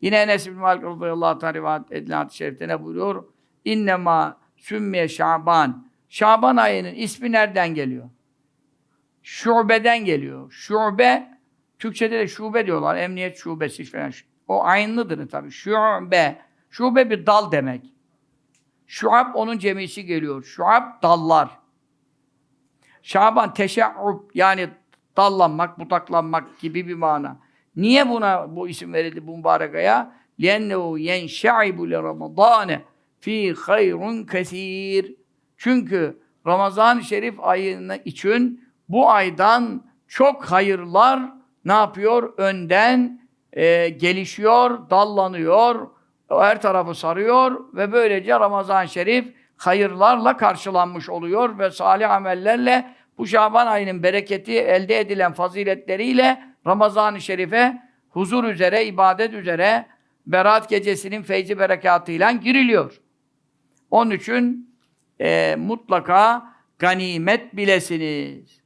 Yine Enes bin Malik radıyallahu ta'ala rivayet edilen hadis-i şerifte ne buyuruyor? İnnemâ sümmiye Şaban. Şaban ayının ismi nereden geliyor? Şubeden geliyor. Şube, Türkçede de şube diyorlar. Emniyet şubesi falan. O aynıdır tabii. Şube. Şube bir dal demek. Şuab onun cemisi geliyor. Şuab dallar. Şaban teşe'ub yani dallanmak, budaklanmak gibi bir mana. Niye buna bu isim verildi bu mübarek aya? لِيَنَّهُ يَنْشَعِبُ لِرَمَضَانِ ف۪ي خَيْرٌ كَثِيرٌ Çünkü Ramazan-ı Şerif ayını için bu aydan çok hayırlar ne yapıyor? Önden e, gelişiyor, dallanıyor, her tarafı sarıyor ve böylece Ramazan-ı Şerif hayırlarla karşılanmış oluyor ve salih amellerle bu Şaban ayının bereketi elde edilen faziletleriyle Ramazan-ı Şerif'e huzur üzere, ibadet üzere Berat gecesinin feyzi berekatıyla giriliyor. Onun için e, mutlaka ganimet bilesiniz.